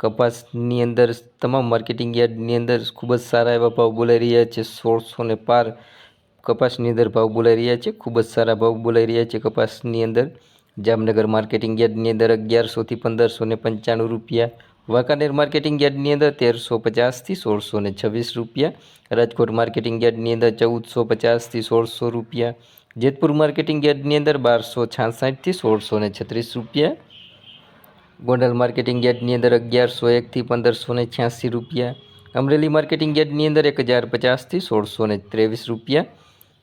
કપાસની અંદર તમામ માર્કેટિંગ યાર્ડની અંદર ખૂબ જ સારા એવા ભાવ બોલાઈ રહ્યા છે. સોળસો ને પાર કપાસની અંદર ભાવ બોલાઈ રહ્યા છે. ખૂબ જ સારા ભાવ બોલાઈ રહ્યા છે કપાસની અંદર. જામનગર માર્કેટિંગ યાર્ડની અંદર અગિયારસોથી પંદરસો ને પંચાણું રૂપિયા. વાંકાનેર માર્કેટિંગ યાર્ડની અંદર તેરસો પચાસથી સોળસો ને છવ્વીસ રૂપિયા. રાજકોટ માર્કેટિંગ યાર્ડની અંદર ચૌદસો પચાસથી સોળસો રૂપિયા. જેતપુર માર્કેટિંગ યાર્ડની અંદર બારસો છાસઠથી સોળસો ને છત્રીસ રૂપિયા. ગોંડલ માર્કેટિંગ યાર્ડની અંદર અગિયારસો એકથી પંદરસો ને છ્યાસી રૂપિયા. અમરેલી માર્કેટિંગ યાર્ડની અંદર એક હજાર પચાસથી સોળસો ને ત્રેવીસ રૂપિયા.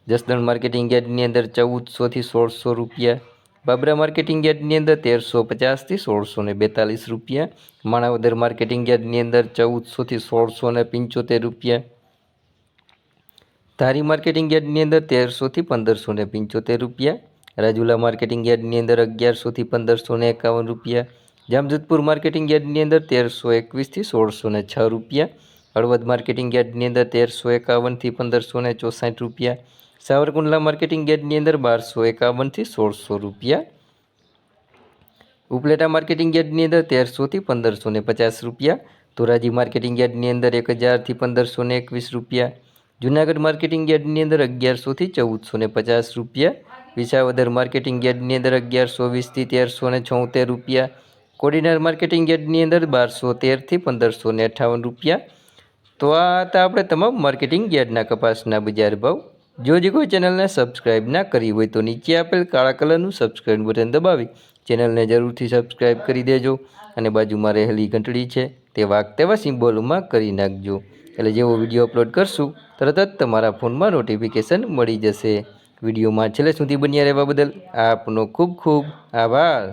જસદણ માર્કેટિંગ યાર્ડની અંદર ચૌદસોથી સોળસો રૂપિયા. બાબરા માર્કેટિંગ યાર્ડની અંદર તેરસો પચાસથી સોળસો ને બેતાલીસ રૂપિયા. માણાવદર માર્કેટિંગ યાર્ડની અંદર ચૌદસોથી સોળસો ને પંચોતેર રૂપિયા. ધારી માર્કેટિંગ યાર્ડની અંદર તેરસોથી પંદરસો ને પંચોતેર રૂપિયા. રાજુલા માર્કેટિંગ યાર્ડની અંદર અગિયારસોથી પંદરસો ને એકાવન રૂપિયા. જામજોધપુર માર્કેટિંગ યાર્ડની અંદર તેરસો એકવીસથી સોળસો ને છ રૂપિયા. હળવદ માર્કેટિંગ યાર્ડની અંદર તેરસો એકાવનથી પંદરસો ને ચોસાઠ રૂપિયા. સાવરકુંડલા માર્કેટિંગ યાર્ડની અંદર બારસો એકાવનથી સોળસો રૂપિયા. ઉપલેટા માર્કેટિંગ યાર્ડની અંદર તેરસોથી પંદરસો ને પચાસ રૂપિયા. ધોરાજી માર્કેટિંગ યાર્ડની અંદર એક હજારથી પંદરસો ને એકવીસ રૂપિયા. જુનાગઢ માર્કેટિંગ યાર્ડની અંદર અગિયારસોથી ચૌદસો ને પચાસ રૂપિયા. વિસાવદર માર્કેટિંગ યાર્ડની અંદર અગિયારસો વીસથી તેરસો ને છોતેર રૂપિયા. કોડીનાર માર્કેટિંગ યાર્ડની અંદર બારસો તેરથી પંદરસો ને અઠાવન રૂપિયા. તો આ હતા આપણે તમામ માર્કેટિંગ યાર્ડના કપાસના બજાર ભાવ. જો જે કોઈ ચેનલને સબસ્ક્રાઇબ ના કરી હોય તો નીચે આપેલ કાળા કલરનું સબસ્ક્રાઈબ બટન દબાવી ચેનલને જરૂરથી સબસ્ક્રાઈબ કરી દેજો અને બાજુમાં રહેલી ઘંટડી છે તે વાગ તેવા સિમ્બોલમાં કરી નાખજો. એટલે જેવો વીડિયો અપલોડ કરશું, તરત જ તમારા ફોનમાં નોટિફિકેશન મળી જશે. વિડીયોમાં છેલ્લે સુધી બન્યા રહેવા બદલ આપનો ખૂબ ખૂબ આભાર.